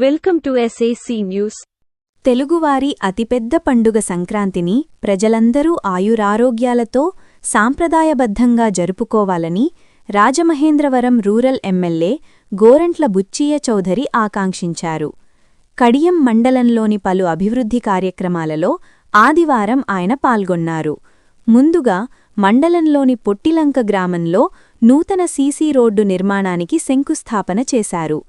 Welcome to SAC news తెలుగువారి అతిపెద్ద పండుగ సంక్రాంతిని ప్రజలందరూ ఆయురారోగ్యాలతో సాంప్రదాయబద్ధంగా జరుపుకోవాలని రాజమహేంద్రవరం రూరల్ ఎమ్మెల్యే గోరంట్ల బుచ్చియ్య చౌధరి ఆకాంక్షించారు. కడియం మండలంలోని పలు అభివృద్ధి కార్యక్రమాలలో ఆదివారం ఆయన పాల్గొన్నారు. ముందుగా మండలంలోని పొట్టిలంక గ్రామంలో నూతన సీసీ రోడ్డు నిర్మాణానికి శంకుస్థాపన చేశారు.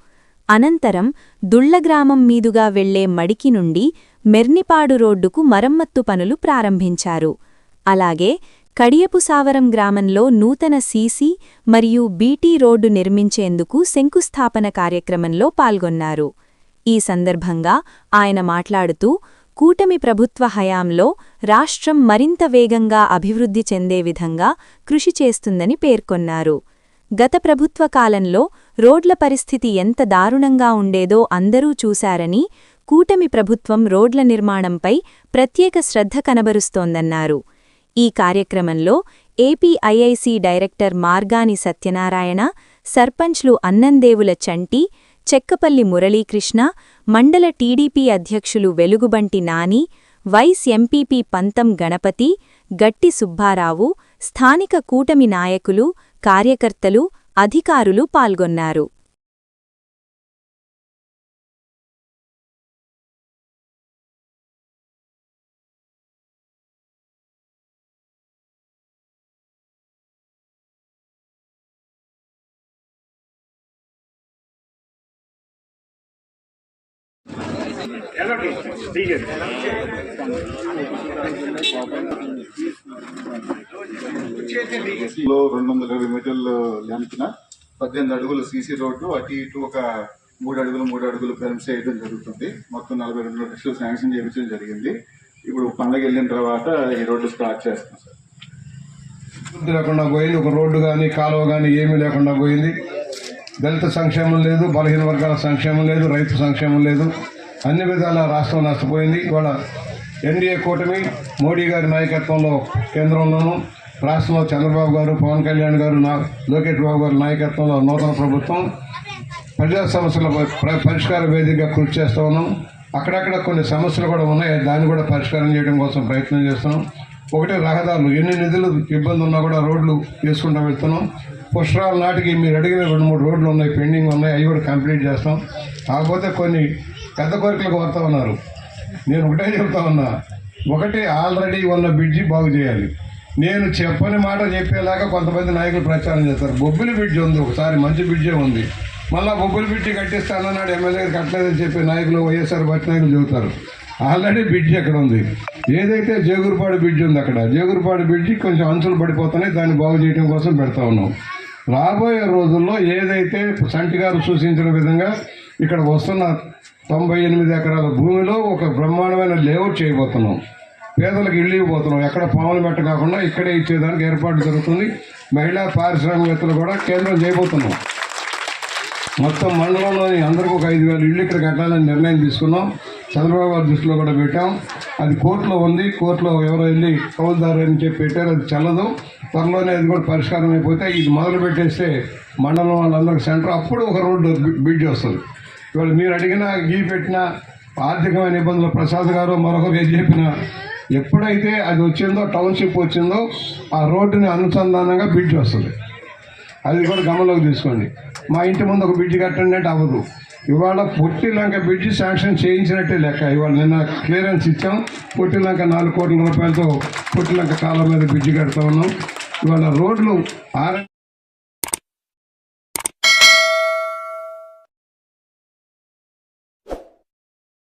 అనంతరం దుళ్ళగ్రామం మీదుగా వెళ్ళే మడికి నుండి మెర్నిపాడు రోడ్డుకు మరమ్మత్తు పనులు ప్రారంభించారు. అలాగే కడియపుసావరం గ్రామంలో నూతన సీసీ మరియు బీటీ రోడ్డు నిర్మించేందుకు శంకుస్థాపన కార్యక్రమంలో పాల్గొన్నారు. ఈ సందర్భంగా ఆయన మాట్లాడుతూ కూటమి ప్రభుత్వ హయాంలో రాష్ట్రం మరింత వేగంగా అభివృద్ధి చెందే విధంగా కృషి చేస్తుందని పేర్కొన్నారు. గత ప్రభుత్వ కాలంలో రోడ్ల పరిస్థితి ఎంత దారుణంగా ఉండేదో అందరూ చూశారని కూటమి ప్రభుత్వం రోడ్ల నిర్మాణంపై ప్రత్యేక శ్రద్ధ కనబరుస్తోందన్నారు. ఈ కార్యక్రమంలో ఏపీఐఐసి డైరెక్టర్ మార్గాని సత్యనారాయణ సర్పంచ్లు అన్నందేవుల చంటి చెక్కపల్లి మురళీకృష్ణ మండల టీడీపీ అధ్యక్షులు వెలుగుబంటి నాని వైస్ ఎంపీపీ పంతం గణపతి గట్టి సుబ్బారావు స్థానిక కూటమి నాయకులు కార్యకర్తలు అధికారులు పాల్గొన్నారు. లో రెండు వందల ఇరవై మీటర్లు లెంత్న పద్దెనిమిది అడుగుల సీసీ రోడ్డు అటు ఇటు ఒక మూడు అడుగులు మూడు అడుగులు ఫెన్స్ చేయడం జరుగుతుంది. మొత్తం నలభై రెండు లక్షలు శాంక్షన్ చేయించడం జరిగింది. ఇప్పుడు పండగ వెళ్ళిన తర్వాత ఈ రోడ్డు స్టార్ట్ చేస్తాం సార్. అభివృద్ధి లేకుండా పోయింది. ఒక రోడ్డు కానీ కాలువ కానీ ఏమీ లేకుండా పోయింది. దళిత సంక్షేమం లేదు బలహీన వర్గాల సంక్షేమం లేదు రైతు సంక్షేమం లేదు. అన్ని విధాల రాష్ట్రం నష్టపోయింది. ఇవాళ ఎన్డీఏ కూటమి మోడీ గారి నాయకత్వంలో కేంద్రంలోనూ రాష్ట్రంలో చంద్రబాబు గారు పవన్ కళ్యాణ్ గారు నా లోకేష్ బాబు గారి నాయకత్వంలో నూతన ప్రభుత్వం. ప్రజా సమస్యల పరిష్కార వేదికగా కృషి చేస్తూ ఉన్నాం. అక్కడక్కడ కొన్ని సమస్యలు కూడా ఉన్నాయి. దాన్ని కూడా పరిష్కారం చేయడం కోసం ప్రయత్నం చేస్తున్నాం. ఒకటే రహదారులు. ఎన్ని నిధులు ఇబ్బంది ఉన్నా కూడా రోడ్లు తీసుకుంటూ వెళ్తున్నాం. పుష్కరాల నాటికి మీరు అడిగిన రెండు మూడు రోడ్లు ఉన్నాయి పెండింగ్ ఉన్నాయి. అవి కూడా కంప్లీట్ చేస్తాం. కాకపోతే కొన్ని పెద్ద కోరికలకు వస్తూ ఉన్నారు. నేను ఒకటే చెప్తా ఉన్నా. ఒకటి ఆల్రెడీ ఉన్న బ్రిడ్జి బాగు చేయాలి. నేను చెప్పని మాట చెప్పేలాగా కొంతమంది నాయకులు ప్రచారం చేస్తారు. బొబ్బిలి బ్రిడ్జ్ ఉంది ఒకసారి మంచి బ్రిడ్జే ఉంది. మళ్ళా బొబ్బిలి బ్రిడ్జి కట్టిస్తానన్నాడు ఎమ్మెల్యే కట్టలేదని చెప్పి నాయకులు వైఎస్ఆర్ బట్టి నాయకులు చెబుతారు. ఆల్రెడీ బ్రిడ్జి అక్కడ ఉంది? ఏదైతే జేగురుపాడు బ్రిడ్జ్ ఉంది అక్కడ జేగురుపాడు బ్రిడ్జి కొంచెం అంచులు పడిపోతున్నాయి దాన్ని బాగు చేయడం కోసం పెడతా ఉన్నాం. రాబోయే రోజుల్లో ఏదైతే సంటి గారు సూచించిన విధంగా ఇక్కడ వస్తున్న తొంభై ఎనిమిది ఎకరాల భూమిలో ఒక బ్రహ్మాండమైన లేఅవుట్ చేయబోతున్నాం. పేదలకు ఇల్లు ఇవ్వబోతున్నాం. ఎక్కడ పాములు పెట్ట కాకుండా ఇక్కడే ఇచ్చేదానికి ఏర్పాటు జరుగుతుంది. మహిళా పారిశ్రామికవేత్తలు కూడా కేంద్రం చేయబోతున్నాం. మొత్తం మండలంలోని అందరికీ ఒక ఐదు వేల ఇళ్ళు ఇక్కడ కట్టాలని నిర్ణయం తీసుకున్నాం. చంద్రబాబు గారి దృష్టిలో కూడా పెట్టాం. అది కోర్టులో ఉంది. కోర్టులో ఎవరో వెళ్ళి కౌలుదారు అని చెప్పి పెట్టారు. అది చల్లదు. త్వరలోనే అది కూడా పరిష్కారం అయిపోతే ఇది మొదలు పెట్టేస్తే మండలం వాళ్ళందరికీ సెంటర్. అప్పుడు ఒక రోడ్డు బి- బ్రిడ్జ్ వస్తుంది. ఇవాళ మీరు అడిగిన గీ పెట్టిన ఆర్థికమైన ఇబ్బందులు. ప్రసాద్ గారు మరొకరు చెప్పిన ఎప్పుడైతే అది వచ్చిందో టౌన్షిప్ వచ్చిందో ఆ రోడ్డుని అనుసంధానంగా బ్రిడ్జ్ వస్తుంది. అది కూడా గమనంలోకి తీసుకోండి. మా ఇంటి ముందు ఒక బ్రిడ్జ్ కట్టండి అంటే అవ్వదు. ఇవాళ పొట్టిలంక బ్రిడ్జ్ శాంక్షన్ చేయించినట్టే లెక్క. ఇవాళ నిన్న క్లియరెన్స్ ఇచ్చాం. పొట్టిలంక నాలుగు కోట్ల రూపాయలతో పొట్టిలంక కాలం మీద బ్రిడ్జ్ కడతా ఉన్నాం. ఇవాళ రోడ్లు ఆర్